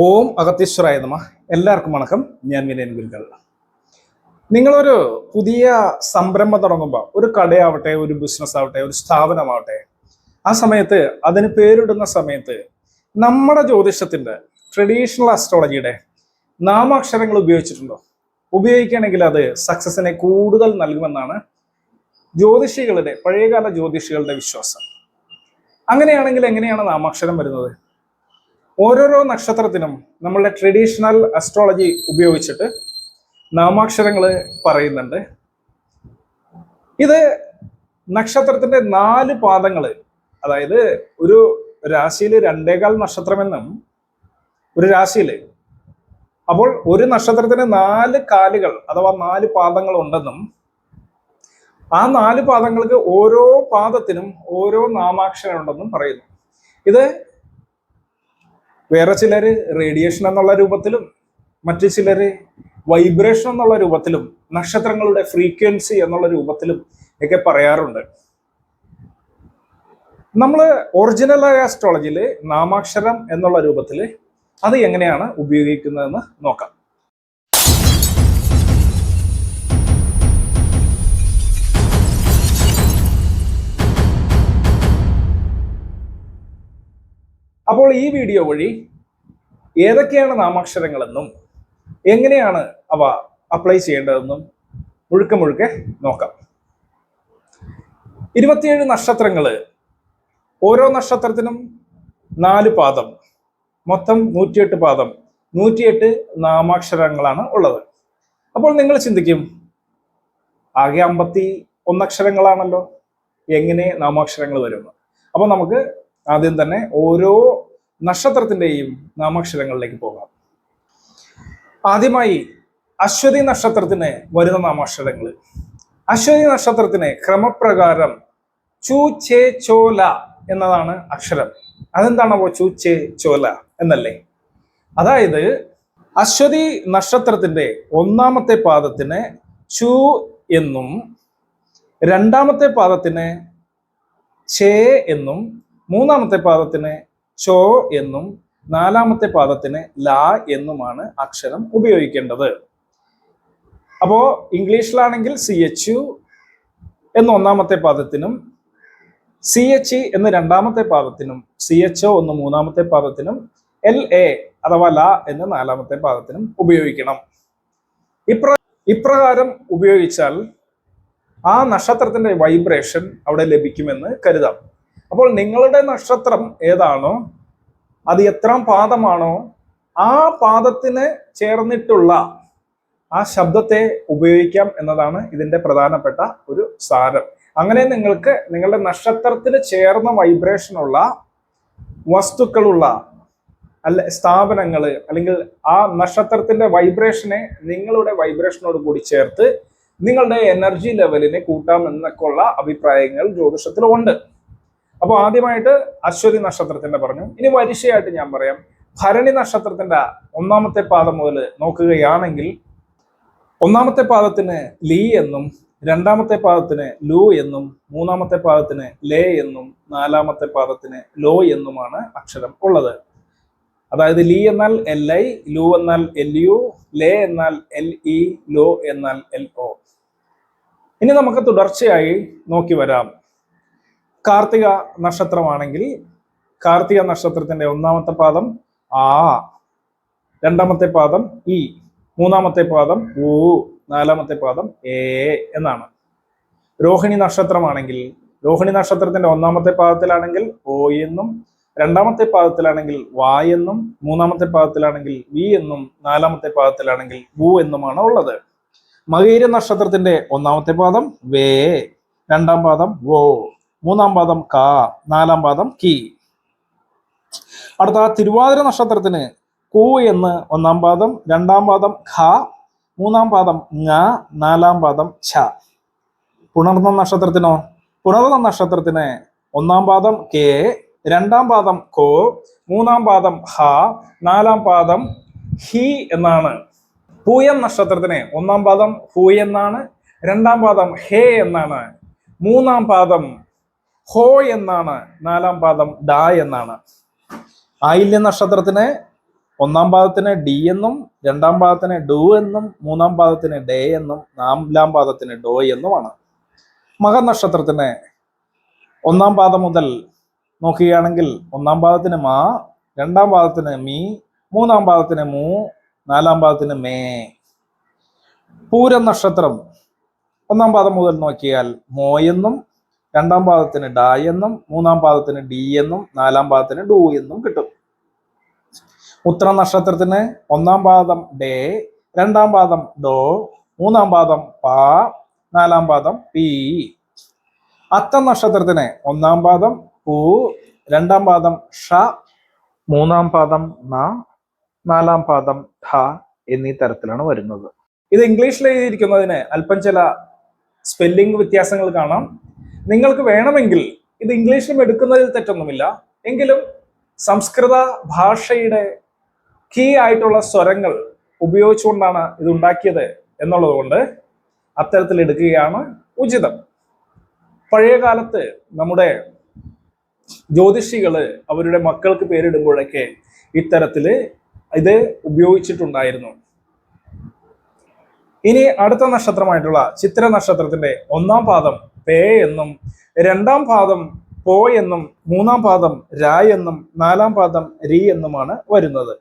ഓം അഗത്തീശ്വരായ നമ. എല്ലാവർക്കും വണക്കം. ഞാൻ വിനയൻ ഗുരുക്കൾ. നിങ്ങളൊരു പുതിയ സംരംഭം തുടങ്ങുമ്പോൾ ഒരു കടയാവട്ടെ ഒരു ബിസിനസ് ആവട്ടെ ഒരു സ്ഥാപനമാവട്ടെ ആ സമയത്ത് അതിന് പേരിടുന്ന സമയത്ത് നമ്മുടെ ജ്യോതിഷത്തിന്റെ ട്രഡീഷണൽ അസ്ട്രോളജിയുടെ നാമാക്ഷരങ്ങൾ ഉപയോഗിച്ചിട്ടുണ്ടോ? ഉപയോഗിക്കുകയാണെങ്കിൽ അത് സക്സസിനെ കൂടുതൽ നൽകുമെന്നാണ് ജ്യോതിഷികളുടെ പഴയകാല ജ്യോതിഷികളുടെ വിശ്വാസം. അങ്ങനെയാണെങ്കിൽ എങ്ങനെയാണ് നാമാക്ഷരം വരുന്നത്? ഓരോരോ നക്ഷത്രത്തിനും നമ്മളുടെ ട്രഡീഷണൽ അസ്ട്രോളജി ഉപയോഗിച്ചിട്ട് നാമാക്ഷരങ്ങൾ പറയുന്നുണ്ട്. ഇത് നക്ഷത്രത്തിന്റെ നാല് പാദങ്ങൾ അതായത് ഒരു രാശിയിൽ രണ്ടേകാൽ നക്ഷത്രമെന്നും ഒരു രാശിയിൽ. അപ്പോൾ ഒരു നക്ഷത്രത്തിന് നാല് കാലുകൾ അഥവാ നാല് പാദങ്ങൾ ഉണ്ടെന്നും ആ നാല് പാദങ്ങൾക്ക് ഓരോ പാദത്തിനും ഓരോ നാമാക്ഷരം ഉണ്ടെന്നും പറയുന്നു. ഇത് വേറെ ചിലർ റേഡിയേഷൻ എന്നുള്ള രൂപത്തിലും മറ്റു ചിലർ വൈബ്രേഷൻ എന്നുള്ള രൂപത്തിലും നക്ഷത്രങ്ങളുടെ ഫ്രീക്വൻസി എന്നുള്ള രൂപത്തിലും ഒക്കെ പറയാറുണ്ട്. നമ്മൾ ഒറിജിനലായ ആസ്ട്രോളജിയിൽ നാമാക്ഷരം എന്നുള്ള രൂപത്തിൽ അത് എങ്ങനെയാണ് ഉപയോഗിക്കുന്നതെന്ന് നോക്കാം. അപ്പോൾ ഈ വീഡിയോ വഴി ഏതൊക്കെയാണ് നാമാക്ഷരങ്ങളെന്നും എങ്ങനെയാണ് അവ അപ്ലൈ ചെയ്യേണ്ടതെന്നും മുഴുക്കെ മുഴുക്കെ നോക്കാം. ഇരുപത്തിയേഴ് നക്ഷത്രങ്ങൾ ഓരോ നക്ഷത്രത്തിനും നാല് പാദം. മൊത്തം നൂറ്റിയെട്ട് പാദം. നൂറ്റിയെട്ട് നാമാക്ഷരങ്ങളാണ് ഉള്ളത്. അപ്പോൾ നിങ്ങൾ ചിന്തിക്കും ആകെ അമ്പത്തി ഒന്നക്ഷരങ്ങളാണല്ലോ. എങ്ങനെ നാമാക്ഷരങ്ങൾ വരുന്നു അപ്പോൾ നമുക്ക് ആദ്യം തന്നെ ഓരോ നക്ഷത്രത്തിന്റെയും നാമാക്ഷരങ്ങളിലേക്ക് പോകാം. ആദ്യമായി അശ്വതി നക്ഷത്രത്തിന് വരുന്ന നാമാക്ഷരങ്ങൾ അശ്വതി നക്ഷത്രത്തിന് ക്രമപ്രകാരം ചൂ ചേ ചോല എന്നതാണ് അക്ഷരം. അതെന്താണോ ചൂ ചേ ചോല എന്നല്ലേ? അതായത് അശ്വതി നക്ഷത്രത്തിന്റെ ഒന്നാമത്തെ പാദത്തിന് ചു എന്നും രണ്ടാമത്തെ പാദത്തിന് ചേ എന്നും മൂന്നാമത്തെ പാദത്തിന് ചോ എന്നും നാലാമത്തെ പാദത്തിന് ലാ എന്നുമാണ് അക്ഷരം ഉപയോഗിക്കേണ്ടത്. അപ്പോ ഇംഗ്ലീഷിലാണെങ്കിൽ സി എച്ച് യു എന്ന ഒന്നാമത്തെ പാദത്തിനും സി എച്ച് എന്ന് രണ്ടാമത്തെ പാദത്തിനും സി എച്ച് ഒ എന്ന് മൂന്നാമത്തെ പാദത്തിനും എൽ എ അഥവാ ലാ എന്ന് നാലാമത്തെ പാദത്തിനും ഉപയോഗിക്കണം. ഇപ്ര ഇപ്രകാരം ഉപയോഗിച്ചാൽ ആ നക്ഷത്രത്തിന്റെ വൈബ്രേഷൻ അവിടെ ലഭിക്കുമെന്ന് കരുതാം. അപ്പോൾ നിങ്ങളുടെ നക്ഷത്രം ഏതാണോ അത് എത്രാം പാദമാണോ ആ പാദത്തിന് ചേർന്നിട്ടുള്ള ആ ശബ്ദത്തെ ഉപയോഗിക്കാം എന്നതാണ് ഇതിന്റെ പ്രധാനപ്പെട്ട ഒരു സാരം. അങ്ങനെ നിങ്ങൾക്ക് നിങ്ങളുടെ നക്ഷത്രത്തിന് ചേർന്ന വൈബ്രേഷനുള്ള വസ്തുക്കളുള്ള അല്ല സ്ഥാപനങ്ങൾ അല്ലെങ്കിൽ ആ നക്ഷത്രത്തിന്റെ വൈബ്രേഷനെ നിങ്ങളുടെ വൈബ്രേഷനോട് കൂടി ചേർത്ത് നിങ്ങളുടെ എനർജി ലെവലിനെ കൂട്ടാം എന്നൊക്കെയുള്ള അഭിപ്രായങ്ങൾ ജ്യോതിഷത്തിലുണ്ട്. അപ്പോൾ ആദ്യമായിട്ട് അശ്വതി നക്ഷത്രത്തിന്റെ പറഞ്ഞു. ഇനി വരിശയായിട്ട് ഞാൻ പറയാം. ഭരണി നക്ഷത്രത്തിന്റെ ഒന്നാമത്തെ പാദം മുതൽ നോക്കുകയാണെങ്കിൽ ഒന്നാമത്തെ പാദത്തിന് ലീ എന്നും രണ്ടാമത്തെ പാദത്തിന് ലൂ എന്നും മൂന്നാമത്തെ പാദത്തിന് ലേ എന്നും നാലാമത്തെ പാദത്തിന് ലോ എന്നുമാണ് അക്ഷരം ഉള്ളത്. അതായത് ലീ എന്നാൽ എൽ ഐ ലൂ എന്നാൽ എൽ യു ലേ എന്നാൽ എൽ ഇ ലോ എന്നാൽ എൽ ഒ. ഇനി നമുക്ക് തുടർച്ചയായി നോക്കി വരാം. കാർത്തിക നക്ഷത്രമാണെങ്കിൽ കാർത്തിക നക്ഷത്രത്തിന്റെ ഒന്നാമത്തെ പാദം ആ രണ്ടാമത്തെ പാദം ഇ മൂന്നാമത്തെ പാദം ഊ നാലാമത്തെ പാദം എ എന്നാണ്. രോഹിണി നക്ഷത്രമാണെങ്കിൽ രോഹിണി നക്ഷത്രത്തിന്റെ ഒന്നാമത്തെ പാദത്തിലാണെങ്കിൽ ഓ എന്നും രണ്ടാമത്തെ പാദത്തിലാണെങ്കിൽ വാ എന്നും മൂന്നാമത്തെ പാദത്തിലാണെങ്കിൽ വി എന്നും നാലാമത്തെ പാദത്തിലാണെങ്കിൽ വു എന്നുമാണ് ഉള്ളത്. മകീര നക്ഷത്രത്തിന്റെ ഒന്നാമത്തെ പാദം വേ രണ്ടാം പാദം വോ. മൂന്നാം പാദം ക നാലാം പാദം കി. അടുത്ത തിരുവാതിര നക്ഷത്രത്തിന് കു എന്ന് ഒന്നാം പാദം രണ്ടാം പാദം ഖ മൂന്നാം പാദം ങ നാലാം പാദം ഛ. പുണർന്ന നക്ഷത്രത്തിനോ? പുണർന്ന നക്ഷത്രത്തിന് ഒന്നാം പാദം കെ രണ്ടാം പാദം കോ മൂന്നാം പാദം ഹ നാലാം പാദം ഹി എന്നാണ്. പൂയം നക്ഷത്രത്തിന് ഒന്നാം പാദം ഹു എന്നാണ് രണ്ടാം പാദം ഹേ എന്നാണ് മൂന്നാം പാദം ഹോ എന്നാണ് നാലാം പാദം ഡ എന്നാണ്. ആയില്യ നക്ഷത്രത്തിന് ഒന്നാം പാദത്തിന് ഡി എന്നും രണ്ടാം പാദത്തിന് ഡു എന്നും മൂന്നാം പാദത്തിന് ഡേ എന്നും നാലാം പാദത്തിന് ഡോ എന്നുമാണ്. മകനക്ഷത്രത്തിന് ഒന്നാം പാദം മുതൽ നോക്കുകയാണെങ്കിൽ ഒന്നാം പാദത്തിന് മാ രണ്ടാം പാദത്തിന് മീ മൂന്നാം പാദത്തിന് മൂ നാലാം പാദത്തിന് മേ. പൂരം നക്ഷത്രം ഒന്നാം പാദം മുതൽ നോക്കിയാൽ മോ എന്നും രണ്ടാം പാദത്തിന് ഡ എന്നും മൂന്നാം പാദത്തിന് ഡി എന്നും നാലാം പാദത്തിന് ഡു എന്നും കിട്ടും. ഉത്തര നക്ഷത്രത്തിന് ഒന്നാം പാദം ഡേ രണ്ടാം പാദം ഡോ മൂന്നാം പാദം പാ നാലാം പാദം പി. അത്ത നക്ഷത്രത്തിന് ഒന്നാം പാദം പൂ രണ്ടാം പാദം ഷ മൂന്നാം പാദം ന നാലാം പാദം ഠ എന്നീ തരത്തിലാണ് വരുന്നത്. ഇത് ഇംഗ്ലീഷിൽ എഴുതിയിരിക്കുന്നതിന് അല്പം ചില സ്പെല്ലിംഗ് വ്യത്യാസങ്ങൾ കാണാം. നിങ്ങൾക്ക് വേണമെങ്കിൽ ഇത് ഇംഗ്ലീഷിലും എടുക്കുന്നതിൽ തെറ്റൊന്നുമില്ല. എങ്കിലും സംസ്കൃത ഭാഷയുടെ കീ ആയിട്ടുള്ള സ്വരങ്ങൾ ഉപയോഗിച്ചുകൊണ്ടാണ് ഇത് ഉണ്ടാക്കിയത് എന്നുള്ളത് കൊണ്ട് അത്തരത്തിൽ എടുക്കുകയാണ് ഉചിതം. പഴയ കാലത്ത് നമ്മുടെ ജ്യോതിഷികൾ അവരുടെ മക്കൾക്ക് പേരിടുമ്പോഴൊക്കെ ഇത്തരത്തിൽ ഇത് ഉപയോഗിച്ചിട്ടുണ്ടായിരുന്നു. ഇനി അടുത്ത നക്ഷത്രമായിട്ടുള്ള ചിത്ര നക്ഷത്രത്തിന്റെ ഒന്നാം പാദം പേ എന്നും രണ്ടാം പാദം പോ എന്നും മൂന്നാം പാദം രാ എന്നും നാലാം പാദം രി എന്നുമാണ് വരുന്നത്.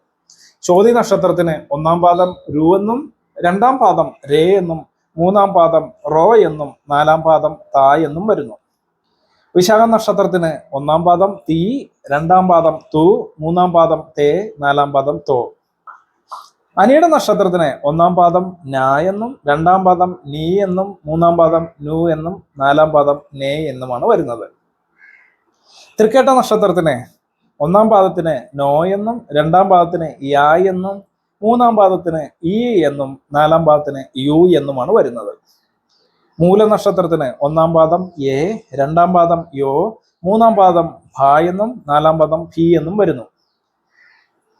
ചോതി നക്ഷത്രത്തിന് ഒന്നാം പാദം രു എന്നും രണ്ടാം പാദം രേ എന്നും മൂന്നാം പാദം റോ എന്നും നാലാം പാദം താ എന്നും വരുന്നു. വിശാഖ നക്ഷത്രത്തിന് ഒന്നാം പാദം തീ രണ്ടാം പാദം തു മൂന്നാം പാദം തേ നാലാം പാദം തോ. അനിയുടെ നക്ഷത്രത്തിന് ഒന്നാം പാദം നാ എന്നും രണ്ടാം പാദം നീ എന്നും മൂന്നാം പാദം നു എന്നും നാലാം പാദം നേ എന്നുമാണ് വരുന്നത്. തൃക്കേട്ട നക്ഷത്രത്തിന് ഒന്നാം പാദത്തിന് നോ എന്നും രണ്ടാം പാദത്തിന് യാ എന്നും മൂന്നാം പാദത്തിന് ഇ എന്നും നാലാം പാദത്തിന് യു എന്നുമാണ് വരുന്നത്. മൂലനക്ഷത്രത്തിന് ഒന്നാം പാദം എ രണ്ടാം പാദം യോ മൂന്നാം പാദം ഭ എന്നും നാലാം പാദം ഭി എന്നും വരുന്നു.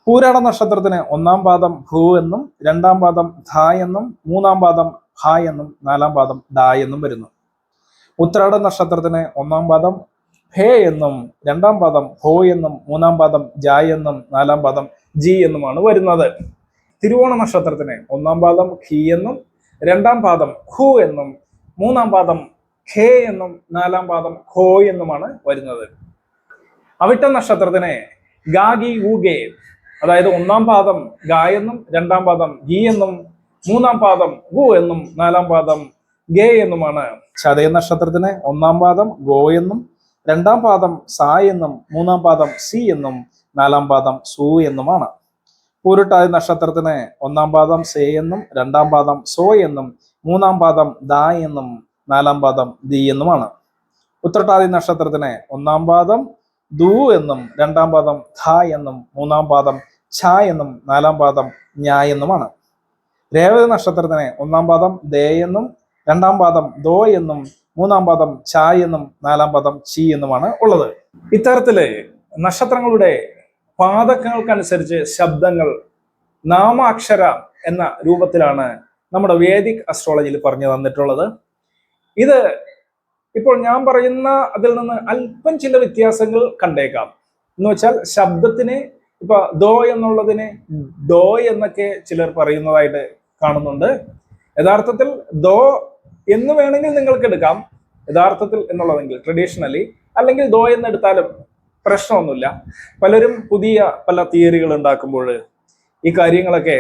പൂരാട നക്ഷത്രത്തിന് ഒന്നാം പാദം ഭൂ എന്നും രണ്ടാം പാദം ധ എന്നും മൂന്നാം പാദം ഹ എന്നും നാലാം പാദം ഡ എന്നും വരുന്നു. ഉത്രാട നക്ഷത്രത്തിന് ഒന്നാം പാദം ഹേ എന്നും രണ്ടാം പാദം ഹോ എന്നും മൂന്നാം പാദം ജ എന്നും നാലാം പാദം ജി എന്നുമാണ് വരുന്നത്. തിരുവോണ നക്ഷത്രത്തിന് ഒന്നാം പാദം ഖി എന്നും രണ്ടാം പാദം ഹു എന്നും മൂന്നാം പാദം ഖേ എന്നും നാലാം പാദം ഖോ എന്നുമാണ് വരുന്നത്. അവിട്ട നക്ഷത്രത്തിന് ഗാഗി ഊഗേ അതായത് ഒന്നാം പാദം ഗ എന്നും രണ്ടാം പാദം ഗി എന്നും മൂന്നാം പാദം ഗു എന്നും നാലാം പാദം ഗേ എന്നുമാണ്. ചതയ നക്ഷത്രത്തിന് ഒന്നാം പാദം ഗോ എന്നും രണ്ടാം പാദം സാ എന്നും മൂന്നാം പാദം സി എന്നും നാലാം പാദം സു എന്നുമാണ്. പൂരുട്ടാതി നക്ഷത്രത്തിന് ഒന്നാം പാദം സേ എന്നും രണ്ടാം പാദം സോ എന്നും മൂന്നാം പാദം ദ എന്നും നാലാം പാദം ദി എന്നുമാണ്. ഉത്രട്ടാതി നക്ഷത്രത്തിന് ഒന്നാം പാദം ദു എന്നും രണ്ടാം പാദം ധ എന്നും മൂന്നാം പാദം ഛ എന്നും നാലാം പാദം ഞ എന്നുമാണ്. രേവതി നക്ഷത്രത്തിന് ഒന്നാം പാദം ദേ എന്നും രണ്ടാം പാദം ദോ എന്നും മൂന്നാം പാദം ഛ എന്നും നാലാം പാദം ചി എന്നുമാണ് ഉള്ളത്. ഇത്തരത്തിൽ നക്ഷത്രങ്ങളുടെ പാദക്കങ്ങൾക്കനുസരിച്ച് ശബ്ദങ്ങൾ നാമാക്ഷര എന്ന രൂപത്തിലാണ് നമ്മുടെ വേദിക് അസ്ട്രോളജിയിൽ പറഞ്ഞു തന്നിട്ടുള്ളത്. ഇത് ഇപ്പോൾ ഞാൻ പറയുന്ന അതിൽ നിന്ന് അല്പം ചില വ്യത്യാസങ്ങൾ കണ്ടേക്കാം. എന്ന് വെച്ചാൽ ശബ്ദത്തിന് ഇപ്പൊ ദോ എന്നുള്ളതിന് ഡോ എന്നൊക്കെ ചിലർ പറയുന്നതായിട്ട് കാണുന്നുണ്ട്. യഥാർത്ഥത്തിൽ ദോ എന്ന് വേണമെങ്കിൽ നിങ്ങൾക്ക് എടുക്കാം. യഥാർത്ഥത്തിൽ എന്നുള്ളതെങ്കിൽ ട്രഡീഷണലി അല്ലെങ്കിൽ ദോ എന്നെടുത്താലും പ്രശ്നമൊന്നുമില്ല. പലരും പുതിയ പല തിയറികൾ ഉണ്ടാക്കുമ്പോൾ ഈ കാര്യങ്ങളൊക്കെ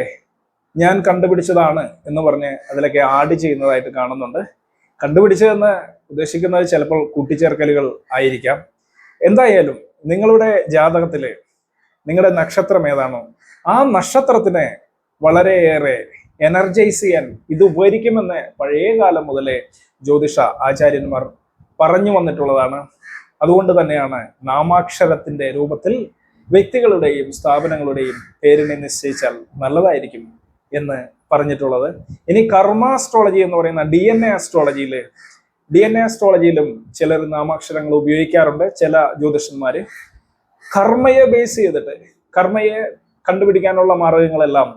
ഞാൻ കണ്ടുപിടിച്ചതാണ് എന്ന് പറഞ്ഞ് അതിലൊക്കെ ആഡ് ചെയ്യുന്നതായിട്ട് കാണുന്നുണ്ട്. കണ്ടുപിടിച്ചതെന്ന് ഉദ്ദേശിക്കുന്നത് ചിലപ്പോൾ കൂട്ടിച്ചേർക്കലുകൾ ആയിരിക്കാം. എന്തായാലും നിങ്ങളുടെ ജാതകത്തിൽ നിങ്ങളുടെ നക്ഷത്രം ഏതാണോ ആ നക്ഷത്രത്തിനെ വളരെയേറെ എനർജൈസ് ചെയ്യാൻ ഇത് ഉപകരിക്കുമെന്ന് പഴയ കാലം മുതലേ ജ്യോതിഷ ആചാര്യന്മാർ പറഞ്ഞു വന്നിട്ടുള്ളതാണ്. അതുകൊണ്ട് തന്നെയാണ് നാമാക്ഷരത്തിന്റെ രൂപത്തിൽ വ്യക്തികളുടെയും സ്ഥാപനങ്ങളുടെയും പേരിനെ നിശ്ചയിച്ചാൽ നല്ലതായിരിക്കും എന്ന് പറഞ്ഞിട്ടുള്ളത്. ഇനി കർമാസ്ട്രോളജി എന്ന് പറയുന്ന ഡി എൻ എ അസ്ട്രോളജിയിൽ ഡി എൻ എ അസ്ട്രോളജിയിലും ചിലർ നാമാക്ഷരങ്ങൾ ഉപയോഗിക്കാറുണ്ട്. ചില ജ്യോതിഷന്മാര് കർമ്മയെ ബേസ് ചെയ്തിട്ട് കർമ്മയെ കണ്ടുപിടിക്കാനുള്ള മാർഗങ്ങളെല്ലാം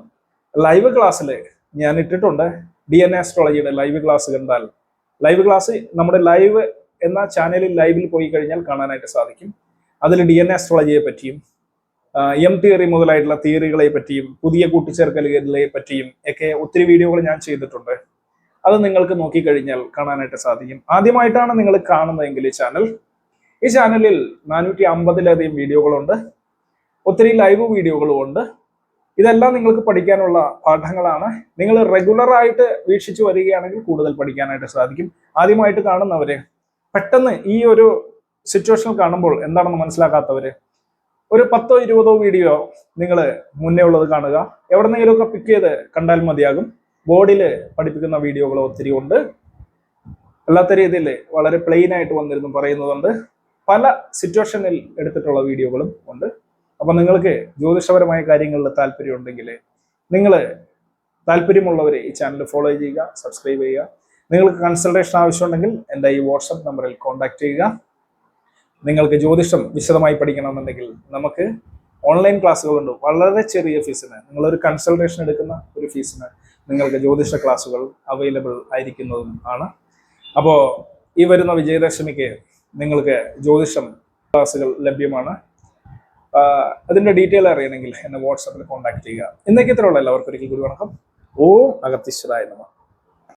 ലൈവ് ക്ലാസ്സിൽ ഞാൻ ഇട്ടിട്ടുണ്ട്. ഡി എൻ എ അസ്ട്രോളജിയുടെ ലൈവ് ക്ലാസ് കണ്ടാൽ. ലൈവ് ക്ലാസ് നമ്മുടെ ലൈവ് എന്ന ചാനലിൽ ലൈവിൽ പോയി കഴിഞ്ഞാൽ കാണാനായിട്ട് സാധിക്കും. അതിൽ ഡി എൻ എ അസ്ട്രോളജിയെ പറ്റിയും എം തിയറി മുതലായിട്ടുള്ള തിയറികളെ പറ്റിയും പുതിയ കൂട്ടിച്ചേർക്കലുകളെ പറ്റിയും ഒക്കെ ഒത്തിരി വീഡിയോകൾ ഞാൻ ചെയ്തിട്ടുണ്ട്. അത് നിങ്ങൾക്ക് നോക്കിക്കഴിഞ്ഞാൽ കാണാനായിട്ട് സാധിക്കും. ആദ്യമായിട്ടാണ് നിങ്ങൾ കാണുന്നതെങ്കിൽ ഈ ചാനൽ ഈ ചാനലിൽ നാനൂറ്റി അമ്പതിലധികം വീഡിയോകളുണ്ട് ഒത്തിരി ലൈവ് വീഡിയോകളും ഉണ്ട്. ഇതെല്ലാം നിങ്ങൾക്ക് പഠിക്കാനുള്ള പാഠങ്ങളാണ്. നിങ്ങൾ റെഗുലർ ആയിട്ട് വീക്ഷിച്ചു വരികയാണെങ്കിൽ കൂടുതൽ പഠിക്കാനായിട്ട് സാധിക്കും. ആദ്യമായിട്ട് കാണുന്നവര് പെട്ടെന്ന് ഈ ഒരു സിറ്റുവേഷൻ കാണുമ്പോൾ എന്താണെന്ന് മനസ്സിലാക്കാത്തവര് ഒരു പത്തോ ഇരുപതോ വീഡിയോ നിങ്ങൾ മുന്നേ ഉള്ളത് കാണുക. എവിടെന്നെങ്കിലുമൊക്കെ പിക്ക് ചെയ്ത് കണ്ടാൽ മതിയാകും. ബോർഡിൽ പഠിപ്പിക്കുന്ന വീഡിയോകൾ ഒത്തിരി ഉണ്ട്. അല്ലാത്ത രീതിയിൽ വളരെ പ്ലെയിൻ ആയിട്ട് വന്നിരുന്നു പറയുന്നതുണ്ട് പല സിറ്റുവേഷനിൽ എടുത്തിട്ടുള്ള വീഡിയോകളും ഉണ്ട്. അപ്പം നിങ്ങൾക്ക് ജ്യോതിഷപരമായ കാര്യങ്ങളിൽ താല്പര്യം ഉണ്ടെങ്കിൽ നിങ്ങൾ താല്പര്യമുള്ളവർ ഈ ചാനൽ ഫോളോ ചെയ്യുക സബ്സ്ക്രൈബ് ചെയ്യുക. നിങ്ങൾക്ക് കൺസൾട്ടേഷൻ ആവശ്യമുണ്ടെങ്കിൽ എന്റെ ഈ വാട്സപ്പ് നമ്പറിൽ കോൺടാക്ട് ചെയ്യുക. നിങ്ങൾക്ക് ജ്യോതിഷം വിശദമായി പഠിക്കണമെന്നുണ്ടെങ്കിൽ നമുക്ക് ഓൺലൈൻ ക്ലാസ്സുകളുണ്ട് വളരെ ചെറിയ ഫീസിന് നിങ്ങളൊരു കൺസൾട്ടേഷൻ എടുക്കുന്ന ഒരു ഫീസിന് നിങ്ങൾക്ക് ജ്യോതിഷ ക്ലാസ്സുകൾ അവൈലബിൾ ആയിരിക്കുന്നതും ആണ്. അപ്പോൾ ഈ വരുന്ന വിജയദശമിക്ക് നിങ്ങൾക്ക് ജ്യോതിഷം ക്ലാസ്സുകൾ ലഭ്യമാണ്. അതിന്റെ ഡീറ്റെയിൽ അറിയണമെങ്കിൽ എന്നെ വാട്സാപ്പിൽ കോൺടാക്ട് ചെയ്യുക. ഇന്നേക്ക് ഇത്രയുള്ള എല്ലാവർക്കും ഒരിക്കൽ കൂടി വണക്കം. ഓ അഗത്തീശ്വരായ നമ.